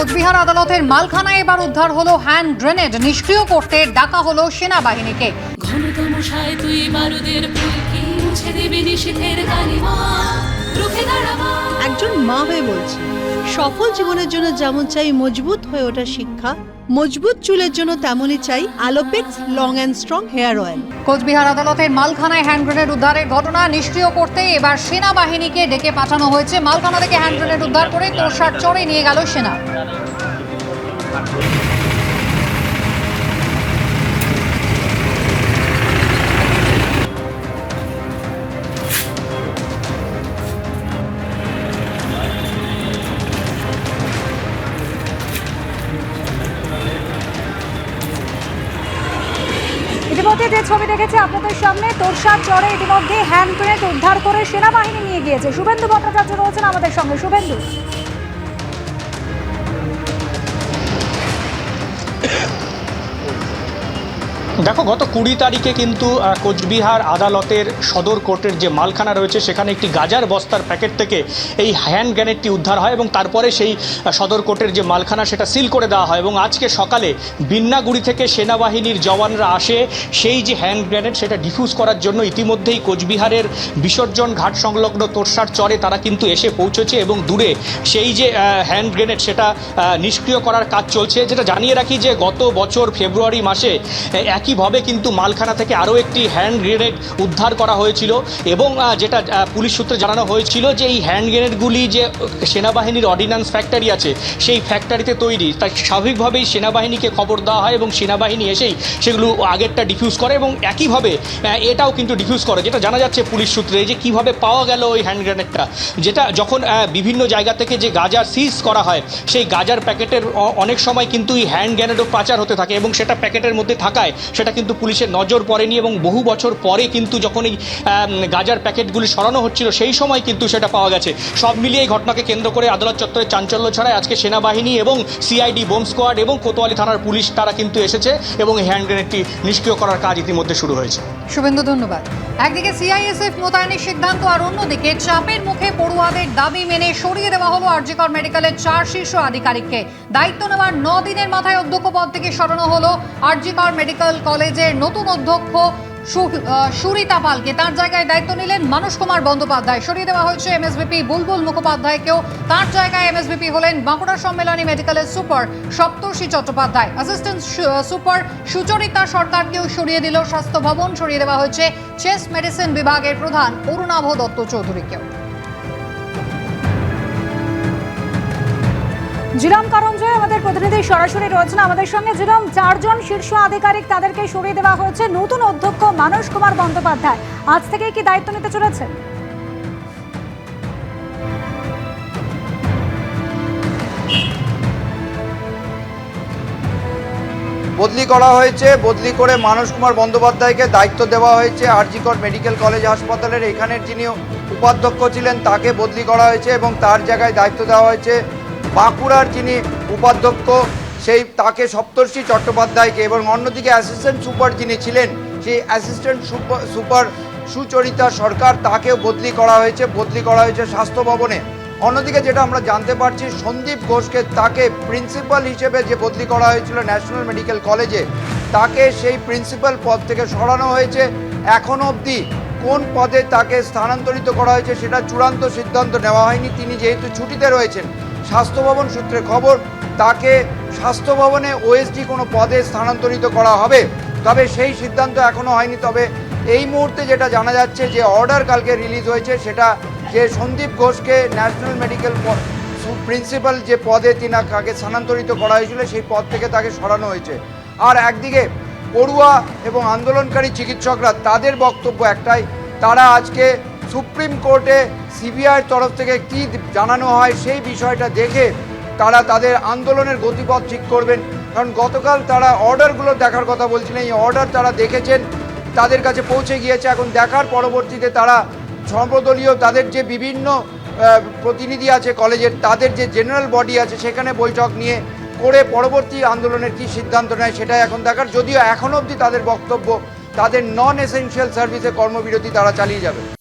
কোচবিহার আদালতের মালখানায় এবার উদ্ধার হলো হ্যান্ড গ্রেনেড। নিষ্ক্রিয় করতে ডাকা হলো সেনাবাহিনীকে। ঘনতম তুই বারুদের ফুলকি মুছে নিষেধের কালিমা। একজন মা হয়ে বলছি সফল জীবনের জন্য যেমন চাই মজবুত হয়ে ওঠা শিক্ষা মজবুত চুলের জন্য তেমনই চাই Alopex long and strong hair oil. Cooch Behar আদালতের মালখানায় হ্যান্ড গ্রেনেড উদ্ধারের ঘটনা নিষ্ক্রিয় করতে এবার সেনাবাহিনীকে ডেকে পাঠানো হয়েছে। মালখানা থেকে হ্যান্ড গ্রেনেড উদ্ধার করে তোরসার চড়ে নিয়ে গেল সেনা। ইতিমধ্যে যে ছবি দেখেছে আপনাদের সামনে তোরসার চরে ইতিমধ্যে হ্যান্ড গ্রেনেড উদ্ধার করে সেনাবাহিনী নিয়ে গিয়েছে। শুভেন্দু ভট্টাচার্য রয়েছেন আমাদের সঙ্গে। শুভেন্দু। দেখো গত কুড়ি তারিখে কিন্তু কোচবিহার আদালতের সদর কোর্টের যে মালখানা রয়েছে সেখানে একটি গাজার বস্তার প্যাকেট থেকে এই হ্যান্ড গ্রেনেডটি উদ্ধার হয় এবং তারপরে সেই সদর কোর্টের যে মালখানা সেটা সিল করে দেওয়া হয় এবং আজকে সকালে বিন্নাগুড়ি থেকে সেনাবাহিনীর জওয়ানরা আসে সেই যে হ্যান্ড গ্রেনেড সেটা ডিফিউজ করার জন্য। ইতিমধ্যেই কোচবিহারের বিসর্জন ঘাট সংলগ্ন তোরসার চরে তারা কিন্তু এসে পৌঁছেছে এবং দূরে সেই যে হ্যান্ড গ্রেনেড সেটা নিষ্ক্রিয় করার কাজ চলছে। যেটা জানিয়ে রাখি যে গত বছর ফেব্রুয়ারি মাসে আহ, একইভাবে কিন্তু মালখানা থেকে আরও একটি হ্যান্ড গ্রেনেড উদ্ধার করা হয়েছিল এবং যেটা পুলিশ সূত্রে জানানো হয়েছিল যে এই হ্যান্ড গ্রেনেডগুলি যে সেনাবাহিনীর অর্ডিন্যান্স ফ্যাক্টরি আছে, সেই ফ্যাক্টরিতে তৈরি। তাই স্বাভাবিকভাবেই সেনাবাহিনীকে খবর দেওয়া হয় এবং সেনাবাহিনী এসেই সেগুলো আগেরটা ডিফিউজ করে এবং একইভাবে এটাও কিন্তু ডিফিউজ করে, যেটা জানা যাচ্ছে পুলিশ সূত্রে যে কীভাবে পাওয়া গেল ওই হ্যান্ড গ্রেনেডটা। যেটা যখন বিভিন্ন জায়গা থেকে যে গাজা সিজ করা হয়, সেই গাজার প্যাকেটের অনেক সময় কিন্তু এই হ্যান্ড গ্রেনেডও পাচার হতে থাকে এবং সেটা প্যাকেটের মধ্যে থাকায় সেটা কিন্তু পুলিশের নজর পড়েনি এবং বহু বছর পরে কিন্তু যখন এই গাজার প্যাকেটগুলি সরানো হচ্ছিল, সেই সময় কিন্তু সেটা পাওয়া গেছে। সব মিলিয়ে এই ঘটনাকে কেন্দ্র করে আদালত চত্বরে চাঞ্চল্য ছড়ায়। আজকে সেনাবাহিনী এবং সিআইডি বোম স্কোয়াড এবং কোতোয়ালি থানার পুলিশ তারা কিন্তু এসেছে এবং হ্যান্ড গ্রেনেডটি নিষ্ক্রিয় করার কাজ ইতিমধ্যে শুরু হয়েছে। শুভেন্দু, ধন্যবাদ। একদিকে সিআইএসএফ মোতায়েনের সিদ্ধান্ত আর অন্যদিকে চাপের মুখে পড়ুয়াদের দাবি মেনে সরিয়ে দেওয়া হলো আরজিকর মেডিকেলের চার শীর্ষ আধিকারিককে। দায়িত্ব নেওয়ার ন দিনের মাথায় অধ্যক্ষ পদ থেকে সরানো হলো আরজিকর মেডিকেল কলেজের নতুন অধ্যক্ষ সুরিতা পালকে। তার জায়গায় দায়িত্ব নিলেন মানস কুমার বন্দ্যোপাধ্যায়। সরিয়ে দেওয়া হয়েছে এমএসবিপি বুলবুল মুখোপাধ্যায়কেও। তার জায়গায় এমএসবিপি হলেন বাঁকুড়া সম্মেলনী মেডিকেলের super Saptarshi Chattopadhyay. Assistant super Sucharita সরকারকেও সরিয়ে দিল স্বাস্থ্য ভবন। সরিয়ে দেওয়া হয়েছে চেস্ট মেডিসিন বিভাগের প্রধান অরুণাভ দত্ত চৌধুরীকেও। জিরাম আমাদের প্রতিনিধি সরাসরি রয়েছেন আমাদের সঙ্গে। জিরাম চারজন শীর্ষ আধিকারিক তাদেরকে সরিয়ে দেওয়া হয়েছে, নতুন অধ্যক্ষ মানস কুমার বন্দ্যোপাধ্যায়। আজ থেকে কি দায়িত্ব নিতে চলেছেন? বদলি করা হয়েছে, বদলি করে মানস কুমার বন্দ্যোপাধ্যায়কে দায়িত্ব দেওয়া হয়েছে আরজিকর মেডিকেল কলেজ হাসপাতালের। এখানের যিনি উপাধ্যক্ষ ছিলেন, তাকে বদলি করা হয়েছে এবং তার জায়গায় দায়িত্ব দেওয়া হয়েছে বাঁকুড়ার যিনি উপাধ্যক্ষ, সেই তাকে সপ্তর্ষি চট্টোপাধ্যায়কে এবং অন্যদিকে অ্যাসিস্ট্যান্ট সুপার যিনি ছিলেন, সেই assistant super super Sucharita Sarkar তাকেও বদলি করা হয়েছে, বদলি করা হয়েছে স্বাস্থ্য ভবনে। অন্যদিকে যেটা আমরা জানতে পারছি, সন্দীপ ঘোষকে তাকে প্রিন্সিপাল হিসেবে যে বদলি করা হয়েছিল ন্যাশনাল মেডিকেল কলেজে তাকে সেই প্রিন্সিপাল পদ থেকে সরানো হয়েছে। এখনও অবধি কোন পদে তাকে স্থানান্তরিত করা হয়েছে সেটা চূড়ান্ত সিদ্ধান্ত নেওয়া হয়নি। তিনি যেহেতু ছুটিতে রয়েছেন স্বাস্থ্য ভবন সূত্রে খবর, তাকে স্বাস্থ্য ভবনে ওএসডি কোনো পদে স্থানান্তরিত করা হবে। তবে সেই সিদ্ধান্ত এখনও হয়নি। তবে এই মুহূর্তে যেটা জানা যাচ্ছে যে অর্ডার কালকে রিলিজ হয়েছে, সেটা যে সন্দীপ ঘোষকে ন্যাশনাল মেডিকেল প্রিন্সিপাল যে পদে তিনি তিনাকে স্থানান্তরিত করা হয়েছিল, সেই পদ থেকে তাকে সরানো হয়েছে। আর একদিকে পড়ুয়া এবং আন্দোলনকারী চিকিৎসকরা, তাদের বক্তব্য একটাই, তারা আজকে সুপ্রিম কোর্টে সিবিআইয়ের তরফ থেকে কী জানানো হয় সেই বিষয়টা দেখে তারা তাদের আন্দোলনের গতিপথ ঠিক করবেন। কারণ গতকাল তারা অর্ডারগুলো দেখার কথা বলছিলেন, এই অর্ডার তারা দেখেছেন, তাদের কাছে পৌঁছে গিয়েছে। এখন দেখার পরবর্তীতে তারা সর্বদলীয় তাদের যে বিভিন্ন প্রতিনিধি আছে কলেজের, তাদের যে জেনারেল বডি আছে সেখানে বৈঠক নিয়ে করে পরবর্তী আন্দোলনের কি সিদ্ধান্ত নেয় সেটাই এখন দেখার। যদিও এখন অবধি তাদের বক্তব্য, তাদের নন এসেনশিয়াল সার্ভিসে কর্মবিরতি তারা চালিয়ে যাবে।